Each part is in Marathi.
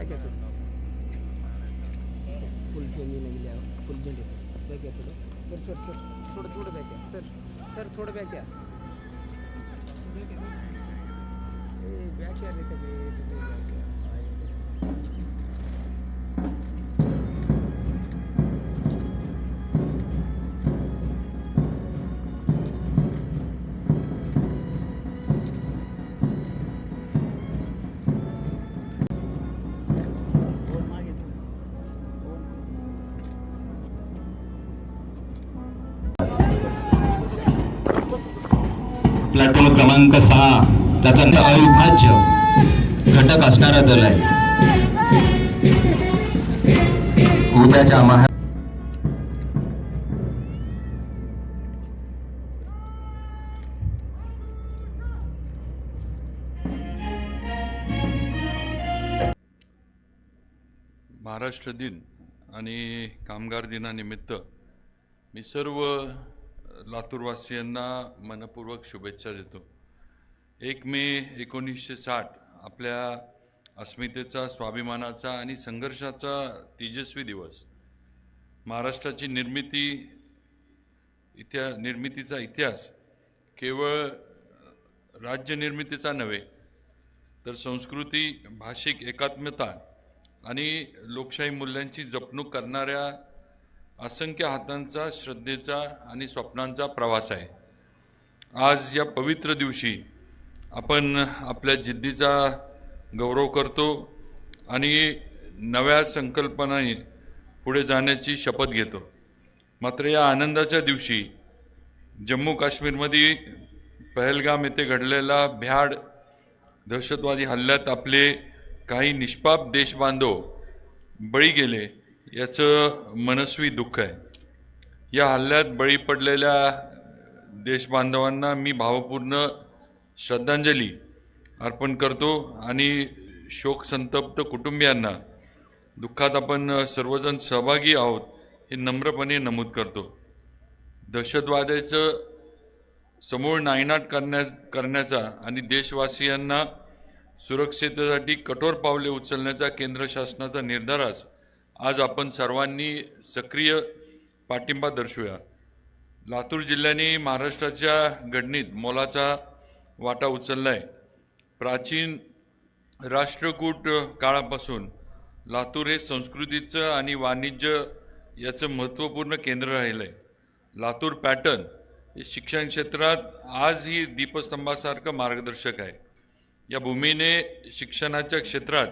काय घेतो. फुल पेंदी लागल्या फुल झेंडे. बॅग घ्या थोडं बरं सर सर थोडं थोडं बॅग घ्या. सर सर थोडं बॅग घ्या. ए बॅग घ्या रे सगळे प्लॅटफॉर्म क्रमांक सहा. त्याचा अविभाज्य घटक असणारा दल आहे. उद्याच्या महा महाराष्ट्र दिन आणि कामगार दिनानिमित्त मी सर्व लातूरवासियांना मनपूर्वक शुभेच्छा देतो. एक मे एकोणीसशे साठ आपल्या अस्मितेचा स्वाभिमानाचा आणि संघर्षाचा तेजस्वी दिवस. महाराष्ट्राची निर्मिती इतिहा निर्मितीचा इतिहास केवळ राज्य निर्मितीचा नव्हे तर संस्कृती भाषिक एकात्मता आणि लोकशाही मूल्यांची जपणूक करणाऱ्या असंख्य हातांचा श्रद्धेचा आणि स्वप्नांचा प्रवास आहे. आज या पवित्र दिवशी आपण आपल्या जिद्दीचा गौरव करतो आणि नव्या संकल्पनाने पुढे जाण्याची शपथ घेतो. मात्र या आनंदाच्या दिवशी जम्मू काश्मीरमध्ये पहलगाम येथे घडलेला भ्याड दहशतवादी हल्ल्यात आपले काही निष्पाप देशबांधव बळी गेले. याचं मनस्वी दुःख आहे. या हल्ल्यात बळी पडलेल्या देशबांधवांना मी भावपूर्ण श्रद्धांजली अर्पण करतो आणि शोकसंतप्त कुटुंबियांना दुःखात आपण सर्वजण सहभागी आहोत हे नम्रपणे नमूद करतो. दहशतवादाचं समूळ नायनाट करण्या करण्याचा आणि देशवासियांना सुरक्षिततेसाठी कठोर पावले उचलण्याचा केंद्र शासनाचा निर्धारास आज आपण सर्वांनी सक्रिय पाठिंबा दर्शवूया. लातूर जिल्ह्याने महाराष्ट्राच्या घडणीत मोलाचा वाटा उचलला आहे प्राचीन राष्ट्रकूट काळापासून लातूर हे संस्कृतीचं आणि वाणिज्य याचं महत्त्वपूर्ण केंद्र राहिलं आहे लातूर पॅटर्न हे शिक्षण क्षेत्रात आजही दीपस्तंभासारखं मार्गदर्शक आहे. या भूमीने शिक्षणाच्या क्षेत्रात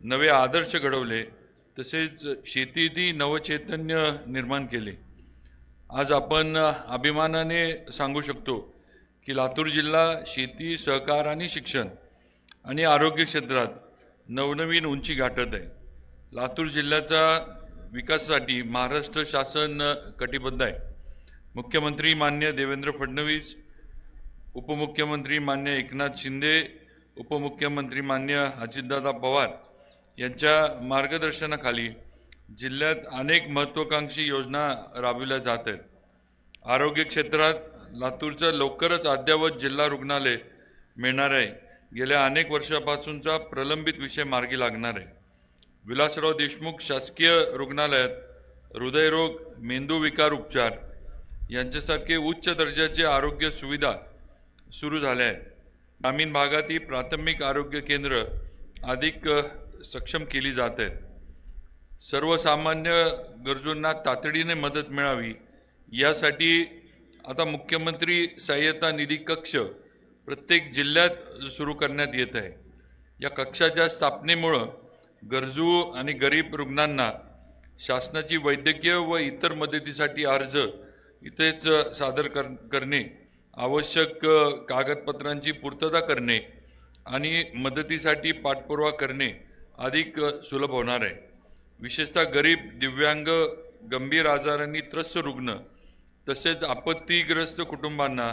नवे आदर्श घडवले. तसेच शेतीतही नवचैतन्य निर्माण केले. आज आपण अभिमानाने सांगू शकतो की लातूर जिल्हा शेती सहकार आणि शिक्षण आणि आरोग्य क्षेत्रात नवनवीन उंची गाठत आहे. लातूर जिल्ह्याचा विकासासाठी महाराष्ट्र शासन कटिबद्ध आहे. मुख्यमंत्री मान्य देवेंद्र फडणवीस उपमुख्यमंत्री मान्य एकनाथ शिंदे उपमुख्यमंत्री मान्य अजितदादा पवार यांच्या मार्गदर्शनाखाली जिल्ह्यात अनेक महत्त्वाकांक्षी योजना राबविल्या जात आहेत. आरोग्य क्षेत्रात लातूरचं लवकरच अद्ययावत जिल्हा रुग्णालय मिळणार आहे. गेल्या अनेक वर्षापासूनचा प्रलंबित विषय मार्गी लागणार आहे. विलासराव देशमुख शासकीय रुग्णालयात हृदयरोग मेंदू विकार उपचार यांच्यासारखे उच्च दर्जाचे आरोग्य सुविधा सुरू झाल्या आहेत. ग्रामीण भागातील प्राथमिक आरोग्य केंद्र अधिक सक्षम केली जात आहेत. सर्वसामान्य गरजूंना तातडीने मदत मिळावी यासाठी आता मुख्यमंत्री सहाय्यता निधी कक्ष प्रत्येक जिल्ह्यात सुरू करण्यात येत आहे. या कक्षाच्या स्थापनेमुळं गरजू आणि गरीब रुग्णांना शासनाची वैद्यकीय व इतर मदतीसाठी अर्ज इथेच सादर कर करणे आवश्यक कागदपत्रांची पूर्तता करणे आणि मदतीसाठी पाठपुरावा करणे अधिक सुलभ होणार आहे. विशेषतः गरीब दिव्यांग गंभीर आजारांनी त्रस्त रुग्ण तसेच आपत्तीग्रस्त कुटुंबांना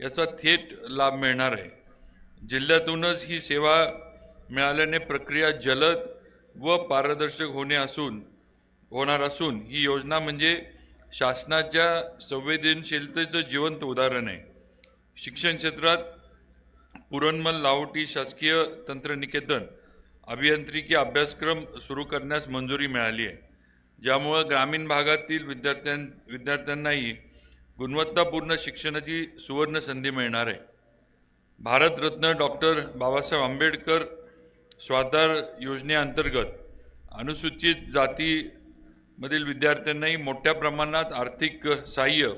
याचा थेट लाभ मिळणार आहे. जिल्ह्यातूनच ही सेवा मिळाल्याने प्रक्रिया जलद व पारदर्शक होणे असून होणार असून ही योजना म्हणजे शासनाच्या संवेदनशीलतेचं जिवंत उदाहरण आहे. शिक्षण क्षेत्रात पुरणमल लाहोटी शासकीय तंत्रनिकेतन अभियांत्रिकी अभ्यासक्रम सुरू करण्यास मंजुरी मिळाली आहे. ज्यामुळं ग्रामीण भागातील विद्यार्थ्यां विद्यार्थ्यांनाही गुणवत्तापूर्ण शिक्षणाची सुवर्ण संधी मिळणार आहे. भारतरत्न डॉक्टर बाबासाहेब आंबेडकर स्वाधार योजनेअंतर्गत अनुसूचित जातीमधील विद्यार्थ्यांनाही मोठ्या प्रमाणात आर्थिक सहाय्य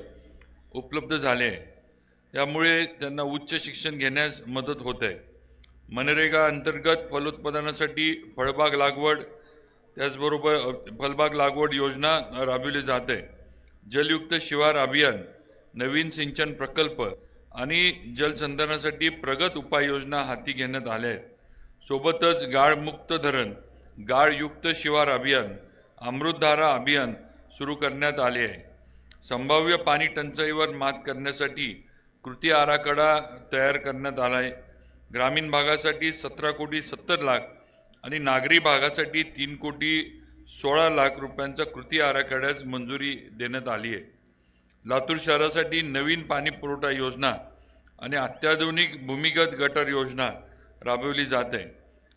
उपलब्ध झाले आहे. त्यामुळे त्यांना उच्च शिक्षण घेण्यास मदत होत आहे. मनरेगा अंतर्गत फलोत्पादनासाठी फळबाग लागवड त्याचबरोबर फलबाग फळबाग लागवड योजना राबविली जात. आहे जलयुक्त शिवार अभियान नवीन सिंचन प्रकल्प आणि जलसंधारणासाठी प्रगत उपाययोजना हाती घेण्यात आल्या आहेत. सोबतच गाळमुक्त धरण गाळयुक्त शिवार अभियान अमृतधारा अभियान सुरू करण्यात आले आहे. संभाव्य पाणी टंचाईवर मात करण्यासाठी कृती आराखडा तयार करण्यात आला आहे. ग्रामीण भागासाठी सतरा कोटी सत्तर लाख आणि नागरी भागासाठी तीन कोटी सोळा लाख रुपयांचा कृती आराखड्यास मंजुरी देण्यात आली आहे. लातूर शहरासाठी नवीन पाणी पुरवठा योजना आणि अत्याधुनिक भूमिगत गटर योजना राबवली जात आहे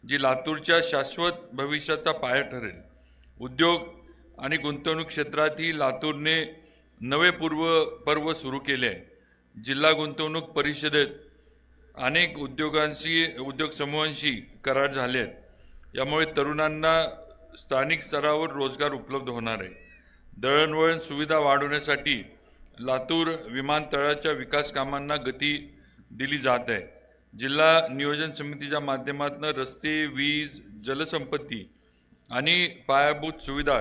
जी लातूरच्या शाश्वत भविष्याचा पाया ठरेल. उद्योग आणि गुंतवणूक क्षेत्रातही लातूरने नवे पूर्व पर्व सुरू केले आहे. जिल्हा गुंतवणूक परिषदेत अनेक उद्योगांशी उद्योग समूहांशी करार झाले आहेत यामुळे तरुणांना स्थानिक स्तरावर रोजगार उपलब्ध होणार आहे. दळणवळण सुविधा वाढवण्यासाठी लातूर विमानतळाच्या विकास कामांना गती दिली जात आहे. जिल्हा नियोजन समितीच्या माध्यमातून रस्ते वीज जलसंपत्ती आणि पायाभूत सुविधा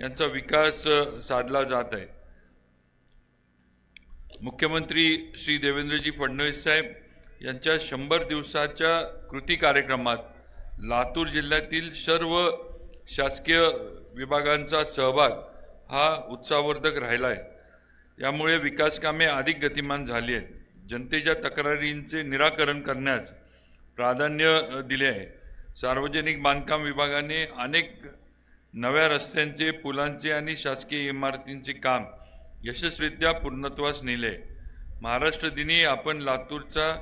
यांचा विकास साधला जात आहे. मुख्यमंत्री श्री देवेंद्रजी फडणवीस साहेब यांच्या शंभर दिवसाच्या कृती कार्यक्रमात लातूर जिल्ह्यातील सर्व शासकीय विभागांचा सहभाग हा उत्साहवर्धक राहिला आहे यामुळे विकासकामे अधिक गतिमान झाली आहेत. जनतेच्या तक्रारींचे निराकरण करण्यास प्राधान्य दिले आहे. सार्वजनिक बांधकाम विभागाने अनेक नव्या रस्त्यांचे पुलांचे आणि शासकीय इमारतींचे काम यशस्वीरित्या पूर्णत्वास नेले महाराष्ट्र दिनी आपण लातूरचा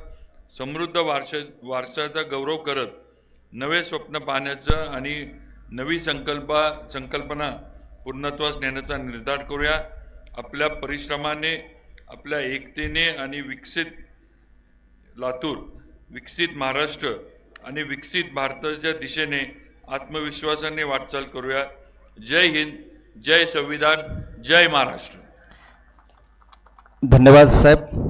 समृद्ध वारश वारसाचा गौरव करत नवे स्वप्न पाहण्याचं आणि नवी संकल्पा संकल्पना पूर्णत्वास नेण्याचा निर्धार करूया. आपल्या परिश्रमाने आपल्या एकतेने आणि विकसित लातूर विकसित महाराष्ट्र आणि विकसित भारताच्या दिशेने आत्मविश्वासाने वाटचाल करूया. जय हिंद जय संविधान जय महाराष्ट्र. धन्यवाद साहेब.